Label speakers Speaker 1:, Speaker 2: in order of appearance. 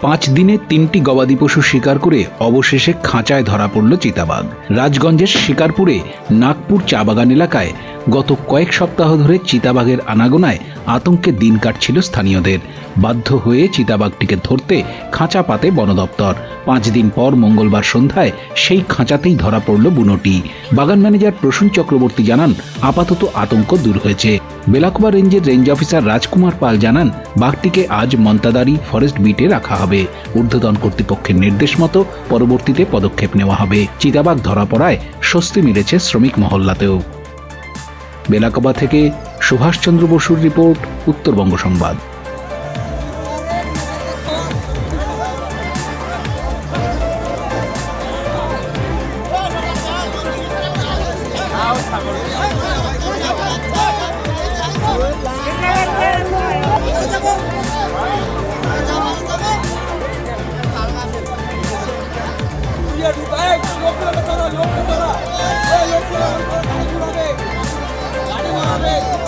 Speaker 1: পাঁচ দিনে তিনটি গবাদি পশু শিকার করে অবশেষে খাঁচায় ধরা পড়ল চিতাবাঘ। রাজগঞ্জের শিকারপুরে নাগপুর চা বাগান এলাকায় গত কয়েক সপ্তাহ ধরে চিতাবাঘের আনাগোনায় আতঙ্কে দিন কাটছিল স্থানীয়দের। বাধ্য হয়ে চিতাবাঘটিকে ধরতে খাঁচা পাতে বন দপ্তর। পাঁচ দিন পর মঙ্গলবার সন্ধ্যায় সেই খাঁচাতেই ধরা পড়ল বুনোটি। বাগান ম্যানেজার প্রসূন চক্রবর্তী জানান, আপাতত আতঙ্ক দূর হয়েছে। বেলাকুবা রেঞ্জের রেঞ্জ অফিসার রাজকুমার পাল জানান, বাঘটিকে আজ মন্তাদারি ফরেস্ট বিটে রাখা হবে। ঊর্ধ্বতন কর্তৃপক্ষের নির্দেশ মতো পরবর্তীতে পদক্ষেপ নেওয়া হবে। চিতাবাঘ ধরা পড়ায় স্বস্তি মিলেছে শ্রমিক মহল্লাতেও। বেলাকবা থেকে সুভাষচন্দ্র বসুর রিপোর্ট উত্তরবঙ্গ সংবাদ
Speaker 2: Loco, loco, loco. Amen.